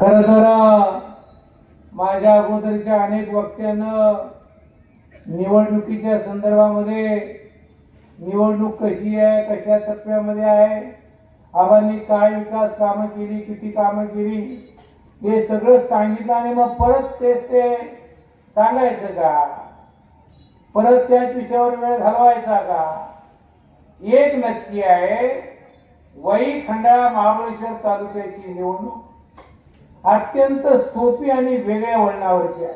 खर तर माझ्या अगोदरच्या अनेक वक्त्यानं निवडणुकीच्या संदर्भामध्ये निवडणूक कशी आहे कशा टप्प्यामध्ये आहे आबांनी काय विकास कामं केली किती कामं केली हे सगळं सांगितलं आणि मग परत तेच ते सांगायचं का? परत त्याच विषयावर वेळ घालवायचा का? एक नक्की आहे वई खंडाळा महाबळेश्वर तालुक्याची निवडणूक. अत्यंत सोपी आणि वेगळ्या वळणावरची आहे.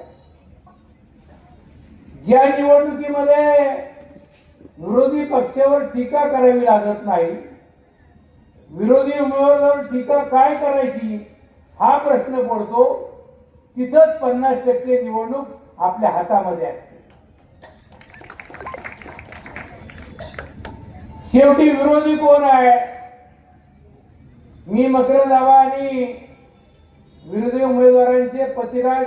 ज्या निवडणुकीमध्ये विरोधी पक्षावर टीका करावी लागत नाही विरोधी उमेदवारावर टीका काय करायची हा प्रश्न पडतो तिथंच पन्नास टक्के निवडणूक आपल्या हातामध्ये असते. शेवटी विरोधी कोण आहे? मी मकरंद आणि विरोधी उमेदवारांचे पतिराज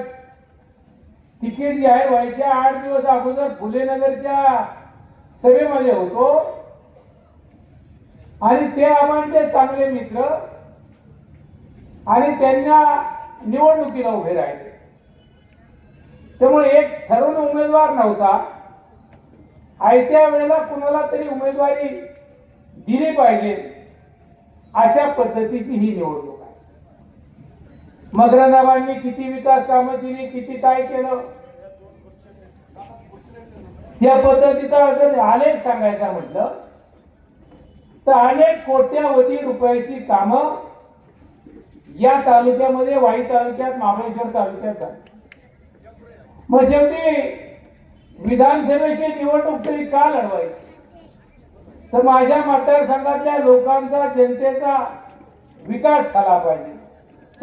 तिकीट जाहीर व्हायच्या आठ दिवस अगोदर फुलेनगरच्या सभेमध्ये होतो. आणि ते आबांचे चांगले मित्र आणि त्यांना निवडणुकीला उभे राहिले त्यामुळे एक ठरवून उमेदवार नव्हता. आयत्या वेळेला कुणाला तरी उमेदवारी दिली पाहिजे अशा पद्धतीची ही निवडणूक. आहे किती विकास कामं दिली किती काय केलं? त्या पद्धतीचा जर आलेख सांगायचा म्हटलं तर अनेक कोट्यावधी रुपयाची कामं या तालुक्यामध्ये वाई तालुक्यात महाबळेश्वर तालुक्यात मग शेवटी विधानसभेची निवडणूक तरी का लढवायची? तर माझ्या मतदारसंघातल्या लोकांचा जनतेचा विकास झाला पाहिजे.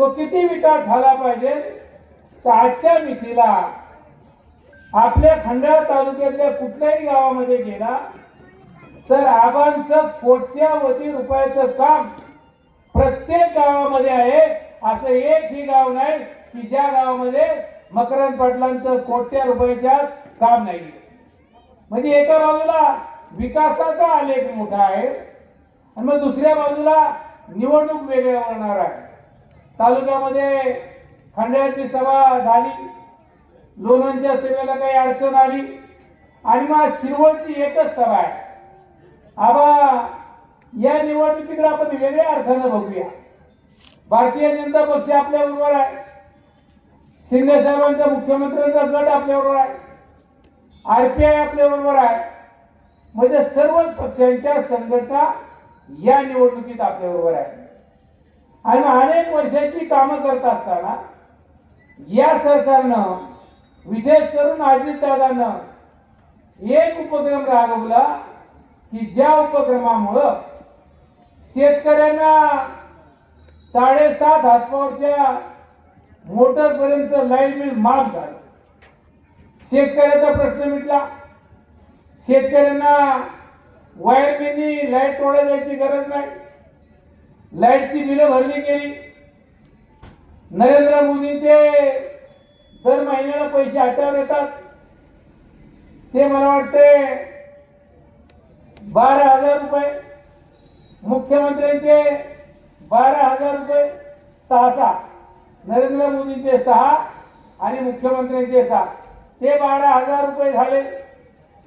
तो किती विकास झाला पाहिजे? तर आजच्या मितीला आपल्या खंडाळा तालुक्यातल्या कुठल्याही गावामध्ये गेला तर आबांचं कोट्यावधी रुपयाचं काम प्रत्येक गावामध्ये आहे. असं एकही गाव नाही की ज्या गावामध्ये मकरंद पाटलांचं कोट्या रुपयाच्या काम नाही. म्हणजे एका बाजूला विकासाचा आलेख मोठा आहे आणि मग दुसऱ्या बाजूला निवडणूक वेगळ्या होणार आहे. तालुक्यामध्ये खंडाळ्याची सभा झाली. लोणांच्या सेवेला काही अडचण आली. आणि मग शिरवळची एकच सभा आहे. आबा या निवडणुकीकडे आपण वेगळ्या अर्थानं बघूया. भारतीय जनता पक्ष आपल्याबरोबर आहे. शिंदे साहेबांचा मुख्यमंत्र्यांचा गट आपल्याबरोबर आहे. आरपीआय आय आपल्याबरोबर आहे. म्हणजे सर्वच पक्षांच्या संघटना या निवडणुकीत आपल्याबरोबर आहे आणि अनेक वर्षाची कामं करत असताना या सरकारनं विशेष करून अजितदादानं एक उपक्रम राबवला की ज्या उपक्रमामुळं शेतकऱ्यांना साडेसात हातपावरच्या मोटरपर्यंत लाइट बिल माफ झालं. शेतकऱ्याचा प्रश्न मिटला. शेतकऱ्यांना वायरमॅननी लाइट तोडायची जायची गरज नाही. लाईटची बिलं भरली गेली. नरेंद्र मोदींचे दर महिन्याला पैसे आठवण येतात. ते मला वाटते बारा हजार रुपये मुख्यमंत्र्यांचे बारा हजार रुपये सहा सहा नरेंद्र मोदींचे सहा आणि मुख्यमंत्र्यांचे सहा ते बारा हजार रुपये झाले.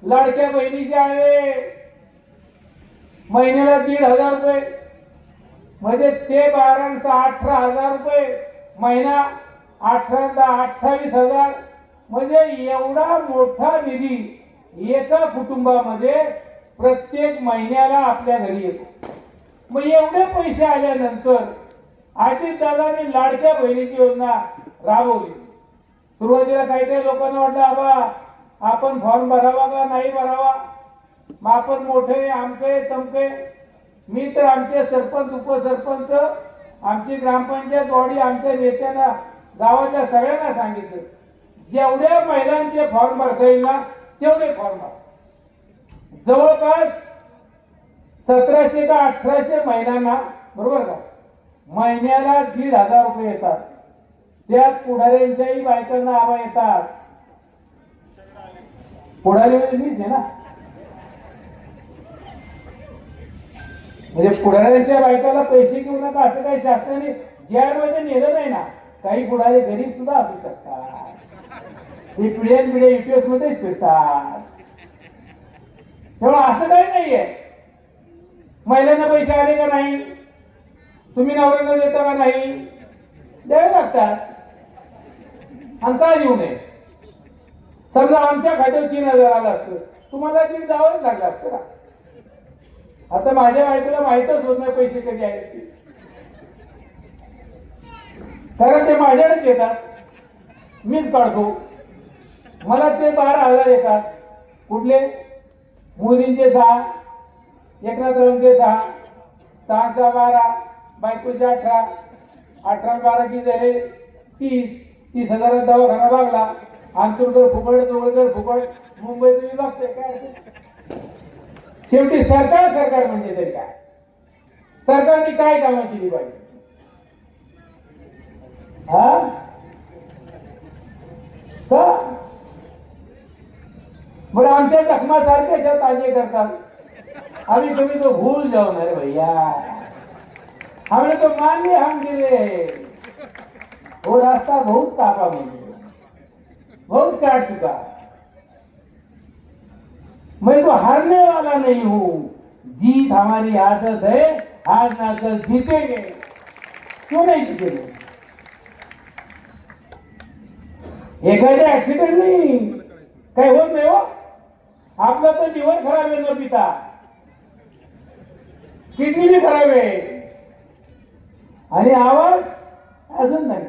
लाडक्या बहिणीचे आहे. महिन्याला दीड हजार रुपये. म्हणजे ते बारांचा अठरा हजार रुपये महिना अठरा अठ्ठावीस हजार. म्हणजे एवढा मोठा निधी एका कुटुंबामध्ये प्रत्येक महिन्याला आपल्या घरी येतो. मग एवढे पैसे आल्यानंतर आजी दादांनी लाडक्या बहिणीची योजना राबवली. सुरुवातीला काही काही लोकांना वाटलं आबा आपण फॉर्म भरावा का नाही भरावा? मग आपण मोठे आमके तमके मी तर आमचे सरपंच उपसरपंच आमची ग्रामपंचायत बॉडी आमच्या नेत्यांना गावाच्या सगळ्यांना सांगितलं. जेवढ्या महिलांचे फॉर्म भरता येईल ना तेवढे फॉर्म भर. जवळपास सतराशे का अठराशे महिलांना बरोबर का? महिन्याला दीड हजार रुपये येतात. त्यात पुढाऱ्यांच्याही बायकांना आबा येतात. पुढारी म्हणजे मीच आहे ना? म्हणजे पुढाऱ्यांच्या बायकाला पैसे घेऊ नका असं काही शासनाने ज्या मध्ये नेलं नाही ना काही पुढारे गरीब सुद्धा असू शकतात. हे पिढ्यान पिढ्या युपीएस मध्येच फिरतात. तेव्हा असं काही नाहीये. महिलांना पैसे आले का नाही? तुम्ही नवऱ्यांना देता का नाही? द्यावे लागतात. आणि का देऊ नये? समजा आमच्या खात्यावर तीन हजार आला असतं तुम्हाला तीन जावंच लागलं असतं ना. आता माझ्या बायकोला माहीतच होत नाही पैसे कधी आहेत ते. कारण ते माझ्याकडेच येतात मीच काढतो. मला ते बारा हजार येतात कुठले? मुलींचे सहा एकनाथरावांचे सहा सहा सहा बारा बायकोचे अठरा अठरा बारा की झाले तीस तीस हजारात दवाखाना लागला आंतुरकर फुकट जवळकर फुकट मुंबईत तुम्ही बघते काय असेल? शेवटी सरकार सरकार म्हणजे तरी काय? सरकारने काय कामं केली पाहिजे? हा? बरं आमच्या जखमा सारख्या ताजे करतात. आम्ही तुम्ही तो भूल जाऊन अरे रे भैया. हमने तो मान लिया हम गिरे वो हो, रास्ता बहुत कापा मुझे बहुत काट चुका. मैं तो हारने वाला नहीं हूं। जीत हमारी आदत है आज ना कल जीतेंगे। क्यों नहीं जीतेंगे? एखाद्या ऍक्सिडेंट नाही। काही होत नाही हो। आपलं तर लिव्हर खराब आहे न पिता किडनी बी खराब आहे आणि आवाज अजून नाही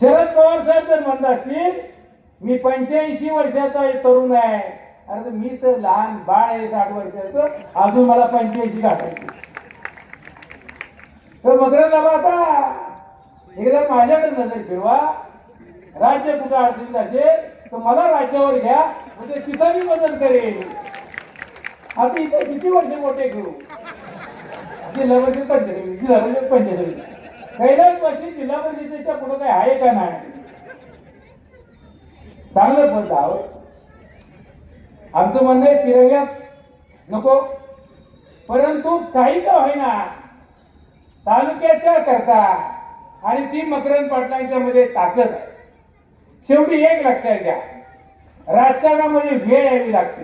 शरद पवार साहेब जर म्हणत असतील मी पंच्याऐंशी वर्षाचा तरुण आहे. अरे तर मी तर लहान बाळ आहे साठ वर्षाचं अजून मला पंच्याऐंशी गाठायची. तर मगर बाबा आता एकदा माझ्याकडे नजर फिरवा. राज्य कुठं अडचणीत असेल तर मला राज्यावर घ्या म्हणजे तिथं मी मदत करेन. आता इथे किती वर्ष मोठे करू जिल्हा परिषद पंचायत जिल्हा परिषद पंचायत कैलास पाशी जिल्हा परिषदेच्या पुढे काही आहे का नाही? चांगलं पण जावं आमचं म्हणणं आहे तिरंग्यात नको. परंतु काही का होईना. तालुक्याच्या करता आणि ती मकरंद पाटलांच्या मध्ये ताकद आहे. शेवटी एक लक्षात घ्या. राजकारणामध्ये वेळ यावी लागते.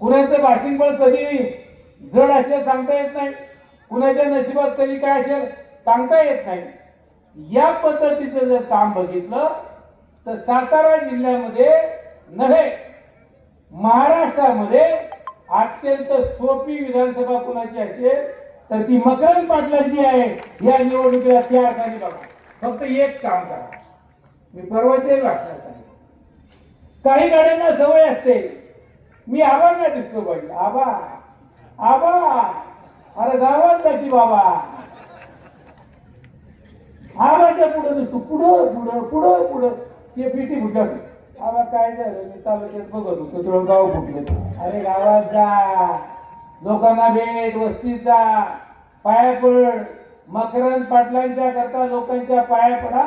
कुणाचं भाषण कधी जड असेल सांगता येत नाही. कुणाच्या नशिबात कधी काय असेल सांगता येत नाही. या पद्धतीचं जर काम बघितलं तर सातारा जिल्ह्यामध्ये नव्हे महाराष्ट्रामध्ये अत्यंत सोपी विधानसभा कुणाची असेल तर ती मकरंद पाटलांची आहे. या निवडणुकीला त्या अर्थाने बघा. फक्त एक काम करा. मी परवाचे भाषणात सांगितलं काही गाड्यांना सवय असते. मी आबांना दिसतो पाहिजे आबा आबा अरे गावात जाती बाबा. आबाच्या पुढं दिसतो. पुढं पुढं पुढं पुढं. ते पिटी फुटत आम्हाला काय झालं? मी तालुक्यात बघत होतो. तुला गाव फुटले अरे गावात जा. लोकांना भेट वस्तीत जा. पाया पड. मकरंद पाटलांच्या करता लोकांच्या पाया पडा.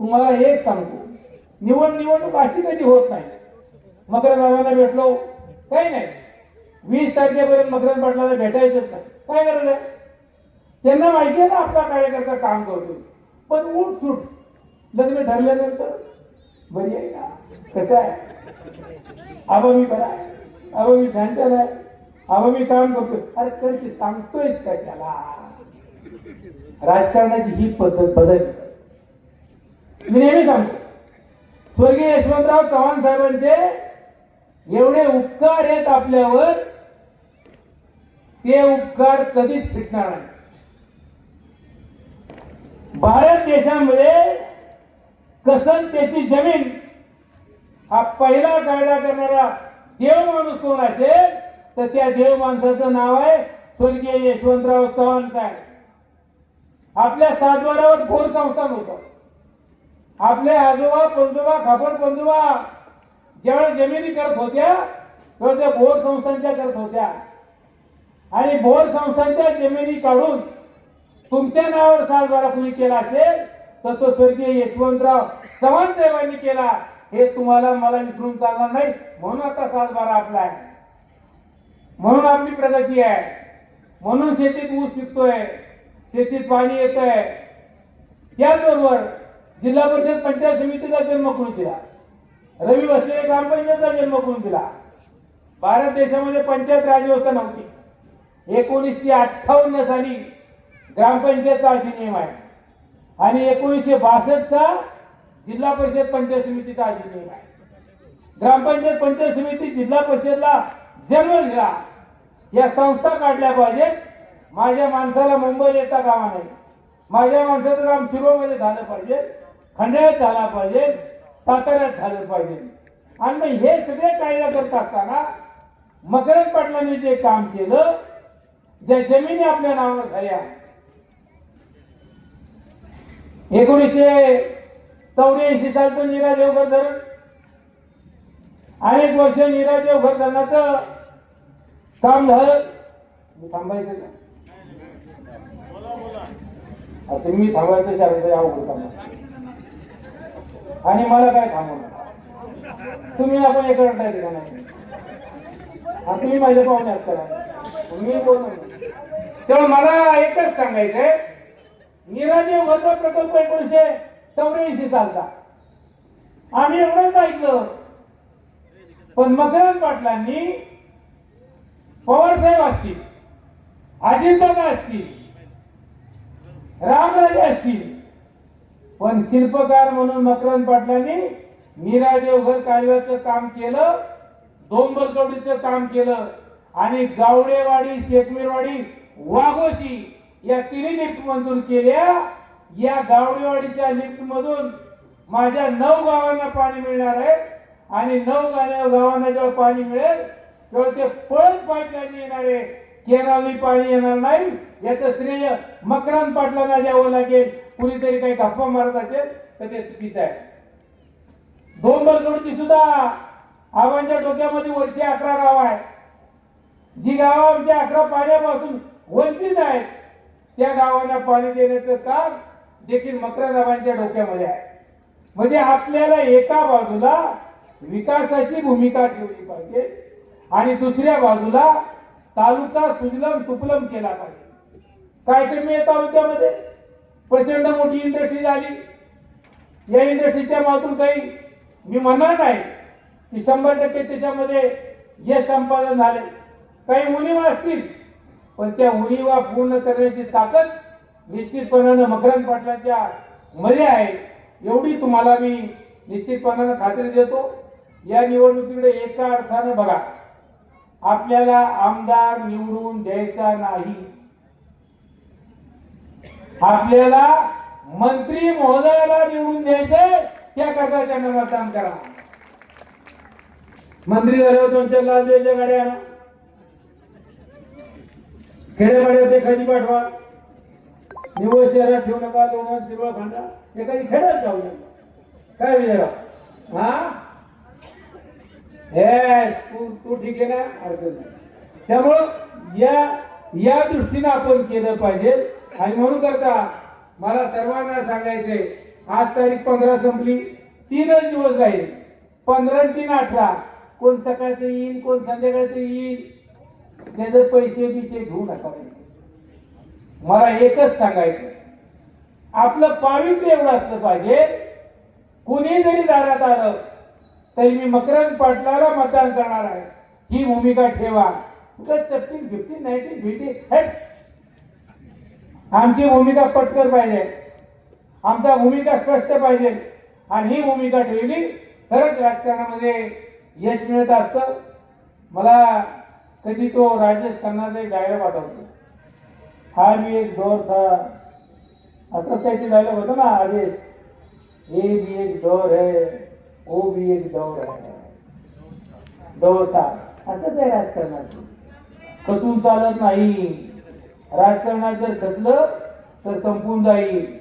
तुम्हाला एक सांगतो. निवड निवडणूक अशी कधी होत नाही. मकरंद बाबांना भेटलो. काही नाही. वीस तारखेपर्यंत मकरंद पाटलाला भेटायचंच नाही. काय गरज आहे? त्यांना माहिती आहे ना आपला कार्यकर्ता काम करतो पण उठ सुट लग्न ठरल्यानंतर बरी आहे का? कसं आहे? आबा मी बरा आहे. आबा मी झांटर आहे. आबा मी काम करतोय अरे कर की सांगतोयच काय त्याला? राजकारणाची ही पद्धत बदल मी नेहमी सांगतो स्वर्गीय यशवंतराव चव्हाण साहेबांचे एवढे उपकार आहेत आपल्यावर ते उपकार कधीच फिटणार नाही भारत देशामध्ये तसंच त्याची जमीन हा पहिला कायदा करणारा देव माणूस कोण असेल तर त्या देव माणसाचं नाव आहे स्वर्गीय यशवंतराव चव्हाण साहेब. आपल्या सातबारावर भोर संस्थान होतं. आपले आजोबा पंजोबा खापर पंजोबा ज्यावेळेस जमिनी करत होत्या तेव्हा त्या भोर संस्थांच्या करत होत्या. आणि भोर संस्थांच्या जमिनी काढून तुमच्या नावावर सातबारा कुणी केला असेल तर तो स्वर्गीय यशवंतराव चव्हाण साहेबांनी केला. हे तुम्हाला मला विसरून चालणार नाही. म्हणून आता सातबारा आपला आहे. म्हणून आपली प्रगती आहे. म्हणून शेतीत ऊस पिकतोय. शेतीत पाणी येत आहे त्याचबरोबर जिल्हा परिषद पंचायत समितीचा जन्म करून दिला? रवी बसलेले ग्रामपंचायतचा जन्म करून दिला? भारत देशामध्ये पंचायत राजव्यवस्था नव्हती. एकोणीसशे अठ्ठावन्न साली ग्रामपंचायतचा अधिनियम आहे. आणि एकोणीसशे बासष्टचा जिल्हा परिषद पंचायत समितीचा अधिनियम आहे. ग्रामपंचायत पंचायत समिती जिल्हा परिषदला जन्म दिला. या संस्था काढल्या पाहिजेत. माझ्या माणसाला मुंबईला येता कामा नाही माझ्या माणसाचं काम शिरोमध्ये झालं पाहिजे. खंडाळ्यात झाला पाहिजे. साताऱ्यात झालं पाहिजे. आणि मग हे सगळे कायदा करत असताना मकरंद पाटलांनी जे काम केलं ज्या जमिनी आपल्या नावावर झाल्या एकोणीसशे चौऱ्याऐंशी सालचं नीरा देवघर धरण अनेक वर्ष नीरा देवघर धरणाचं काम झालं. मी थांबायचं का? तुम्ही थांबायचं शाळेचं अवघड काम आणि मला काय थांबवलं तुम्ही आपण एकडे टाकले का नाही. तुम्ही माझ्या पाहुण्यात करा. मी बोलणार तेव्हा मला एकच सांगायचंय. निराजे वर्ग प्रकल्प एकोणीसशे चौऱ्याऐंशी सालचा. आम्ही एवढंच ऐकलं. पण मकरंद पाटलांनी पवारसाहेब असतील अजितदादा असतील रामराजे असतील पण शिल्पकार म्हणून मकरंद पाटलांनी मीरा देवघर कालव्याचं काम केलं डोंबरकवडीचं काम केलं आणि गावडेवाडी शेकमेरवाडी वाघोशी या तिन्ही लिफ्ट मंजूर केल्या. या गावडेवाडीच्या लिफ्ट मधून माझ्या नऊ गावांना पाणी मिळणार आहे. आणि नऊ गाव गावांना जेव्हा पाणी मिळेल तेव्हा ते पळत पाईपलाईन येणार आहे. केरावी पाणी येणार नाही. याचं श्रेय मकरांत पाटलांना द्यावं लागेल. कुणीतरी काही गप्पा मारत असेल तर ते चुकीचं आहे. दोन बलगोडची सुद्धा आव्हानच्या डोक्यामध्ये वरची अकरा गाव आहे जी गावं आमच्या अकरा पाण्यापासून वंचित आहेत. त्या गावांना पाणी देण्याचं काम देखील मकरादाबांच्या डोक्यामध्ये आहे. म्हणजे आपल्याला एका बाजूला विकासाची भूमिका ठेवली पाहिजे आणि दुसऱ्या बाजूला तालुका सुजलम सुपलम केला पाहिजे. काय कमी आहे तालुक्यामध्ये? प्रचंड मोठी इंडस्ट्री झाली. या इंडस्ट्रीच्या मातून काही मी म्हणणार नाही की शंभर टक्के त्याच्यामध्ये यश संपादन झाले. काही मुली असतील पण त्या उणीवा पूर्ण करण्याची ताकद निश्चितपणानं मकरंद पाटलाच्या मध्ये आहे एवढी तुम्हाला मी निश्चितपणानं खात्री देतो. या निवडणुकीकडे एका अर्थानं बघा आपल्याला आमदार निवडून द्यायचा नाही. आपल्याला मंत्री महोदयाला निवडून द्यायचंय त्याकरता त्यांना मतदान करा. मंत्री झाल्यावर दोन चार लाल द्यायच्या गाड्या आणा. खेड्यापाड्यात एखादी पाठवा? निवळ शहरात ठेवू नका लोणंद तिरवळ भांडा. एखादी खेड्यात जाऊ नका काय विचार हा? हे तू तू ठीक आहे ना? अडचण नाही. त्यामुळं या या दृष्टीनं आपण केलं पाहिजे. आणि म्हणून करता मला सर्वांना सांगायचंय आज तारीख पंधरा संपली तीनच दिवस राहील. पंधरा तीन अठरा. कोण सकाळचं येईल कोण संध्याकाळचं येईल? त्याचे पैसे बिसे घेऊ नका मला एकच सांगायचं आपलं पावित्र्य एवढं असलं पाहिजे कुणी जरी दारात आलं तरी मी मकरंद पाटलाला मतदान करणार आहे. ही भूमिका ठेवा. चट्टीन फिफ्टीन नाईन्टीन फिफ्टी आमची भूमिका पटकर पाहिजे. आमच्या भूमिका स्पष्ट पाहिजे. आणि ही भूमिका ठेवली खरंच राजकारणामध्ये यश मिळत असतं. मला कधी तो राजेश खन्नाचा एक डायलॉग आठवतो. हा मी एक डोर था. असंच काहीतरी डायलॉग होता ना आदेश हे भी एक डोर है ओ भी एक डोर है. डोर था असंच आहे राजकारणाचं खचून चालत नाही. राजकारणात जर खचलं तर संपून जाईल.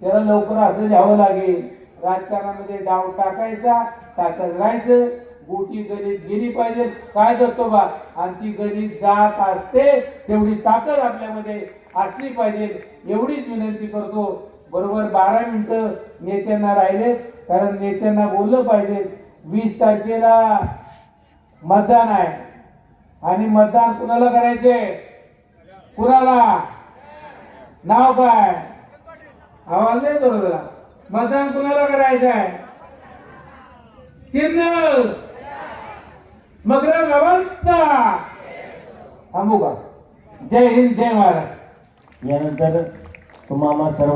त्याला लवकर असं द्यावं लागेल. राजकारणामध्ये डाव टाकायचा टाकत राहायचं. गोटी गणित गेली पाहिजे. काय जातो बा? आणि ती गणित जात असते तेवढी ताकद आपल्यामध्ये असली पाहिजे. एवढीच विनंती करतो. बरोबर बारा मिनिटं नेत्यांना राहिले कारण नेत्यांना बोललं पाहिजे. वीस तारखेला मतदान आहे. आणि मतदान कुणाला करायचे? कुणाला? नाव काय? आवाज नाही बरोबर. मतदान कुणाला करायचं आहे चिन्ह मगर गावांचा. थांबू का? जय हिंद जय महाराज यानंतर तुम्हाला सर्व